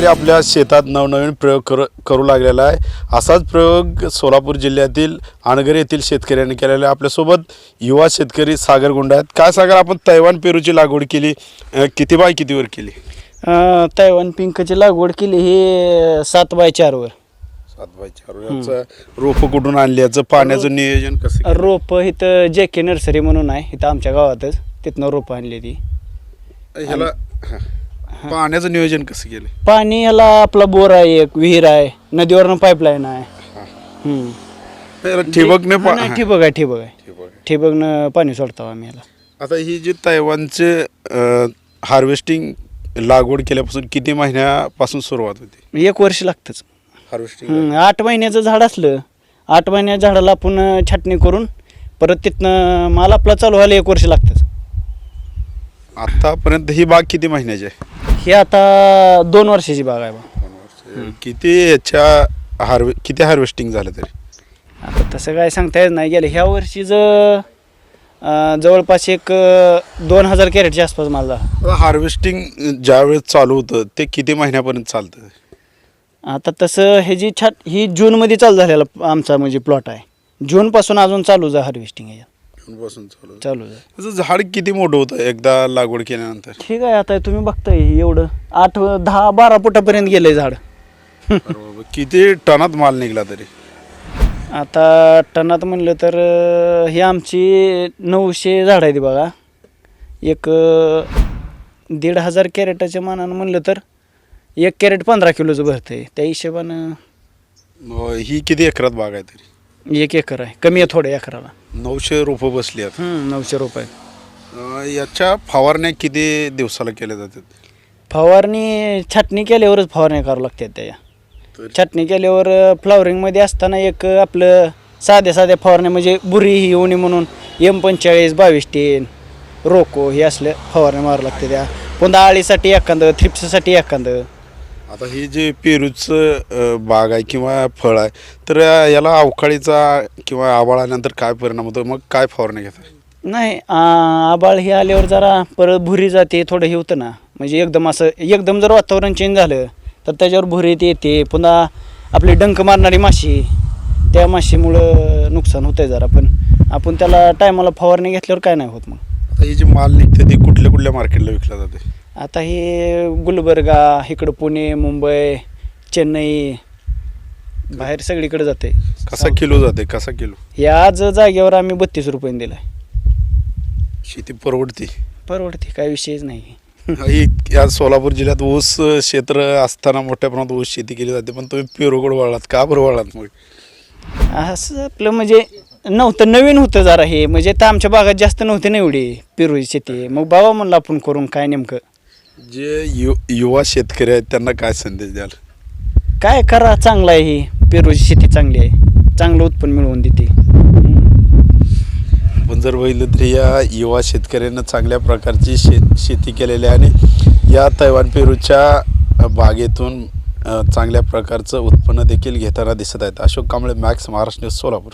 शेतकरी आपल्या शेतात नवनवीन प्रयोग कर करू लागलेला आहे. असाच प्रयोग सोलापूर जिल्ह्यातील अणगरे येथील शेतकऱ्यांनी केलेला आहे. आपल्यासोबत युवा शेतकरी सागर गुंड आहेत. काय सागर आपण तैवान पेरूची लागवड केली किती बाय कितीवर केली? तैवान पिंकची लागवड केली ही सात बाय चारवर सात बाय चार याचं रोपं कुठून आणली? याचं पाण्याचं नियोजन कसं? रोपं इथं जे के नर्सरी म्हणून आहे इथं आमच्या गावातच. तिथनं रोपं आणली ती. ह्याला. पाण्याचं नियोजन कसं केलं पाणी ह्याला आपला बोर आहे एक विहीर आहे नदीवरनं पाईपलाईन आहे. हम्म. ह्याला ठिबकने हा, नाही, ठिबक आहे ठिबक आहे. ठिबक. ठिबकनं पाणी सोडतो आम्ही ह्याला आता ही जी तैवानचे हार्वेस्टिंग लागवड केल्यापासून किती महिन्यापासून सुरुवात होती? एक वर्ष लागतंच. हार्वेस्टिंग हम्म, आठ महिन्याचं झाड असलं आठ महिन्याच्या झाडाला आपण छाटणी करून परत तिथनं माल आपला चालू व्हायला एक वर्ष लागतंच. आतापर्यंत ही बाग किती महिन्याची आहे? ही आता दोन वर्षाची बाग आहे बा. किती याच्या हार्वे किती हार्वेस्टिंग झालं तरी? आता तसं काय सांगता येत नाही. गेलं ह्या वर्षीचं अं, जवळपास एक अं, दोन हजार कॅरेटच्या आसपास माल झाला. हार्वेस्टिंग ज्या वेळेस चालू होतं ते किती महिन्यापर्यंत चालतं? आता तसं हे जी छाट ही जूनमध्ये चालू झालेला आमचा म्हणजे प्लॉट आहे. जूनपासून अजून चालूच आहे हार्वेस्टिंग ह्याच्यात जूनपासून चालू. चालू आहे. त्याचं झाड किती मोठं होतं एकदा लागवड केल्यानंतर? ठीक आहे आता तुम्ही बघताय हे एवढं. आठ दहा बारा फुटापर्यंत गेलंय झाड. बरोबर. किती टनात माल निघला तरी? आता टनात म्हणलं तर अं, ही आमची नऊशे झाड आहेत बघा. एक अं, दीड हजार कॅरेटाच्या मानानं म्हणलं तर एक कॅरेट पंधरा किलोचं भरतं आहे त्या हिशोबानं ही किती एकरात बाग आहे तरी? एक एकर आहे. कमी आहे थोडं एकराला. नऊशे रोपं बसली आहेत. नऊशे रुपये अं, याच्या फवारण्या किती दिवसाला केल्या जातात? फवारणी छाटणी केल्यावरच फवारणी करावं लागते त्याच्या तरी? छाटणी केल्यावर फ्लावरिंगमध्ये असताना एक अं, आपलं साध्या साध्या फवारण्या म्हणजे बुरी ही होणी म्हणून एम पंचेचाळीस बावीस टेन रोको हे असल्या फवारण्या मारावं लागते त्या. पुन्हा आळीसाठी एखादं थ्रिप्ससाठी एखादं. आता ही जे पेरूचं अं, बाग आहे किंवा फळ आहे तर याला अवकाळीचा किंवा आबाळ आल्यानंतर काय परिणाम होतो? मग काय फवारणी घेतात नाही आ- आबाळ हे आल्यावर जरा परत भुरी जाते थोडं हे होतं ना. म्हणजे एकदम असं एकदम जर वातावरण चेंज झालं तर त्याच्यावर भुरी ते येते. पुन्हा आपली डंक मारणारी माशी त्या माशीमुळं नुकसान होतंय जरा. पण आपण त्याला टायमाला फवारणी घेतल्यावर काय नाही होत मग. आता ही जी माल निघते ती कुठल्या कुठल्या मार्केटला विकला जाते आता हे गुलबर्गा इकडं पुणे मुंबई चेन्नई बाहेर सगळीकडे जाते. कसा किलो जाते? कसा किलो? हे आज जागेवर आम्ही बत्तीस रुपयाने दिलाय. शेती परवडते. परवडते काय विषयच नाही. ही या सोलापूर जिल्ह्यात ऊस क्षेत्र असताना मोठ्या प्रमाणात ऊस शेती केली जाते पण तुम्ही पेरूकडे वळलात का बरं वळलात मग? असं आपलं म्हणजे नव्हतं नवीन होतं जरा हे. म्हणजे तर आमच्या भागात जास्त नव्हते ना एवढी पेरूची शेती. मग बाबा म्हणलं आपण करून काय नेमकं? जे यु युवा शेतकरी आहेत त्यांना काय संदेश द्याल? काय करा चांगलं आहे ही. पेरूची शेती चांगली आहे. चांगलं उत्पन्न मिळवून देते. हम्म. पण जर बघितलं तर या युवा शेतकऱ्यांना चांगल्या प्रकारची शे शेती केलेली आहे आणि या तैवान पेरूच्या बागेतून अ, चांगल्या प्रकारचं उत्पन्न देखील घेताना दिसत आहेत. Ashok Kamble max Maharashtra news Solapur.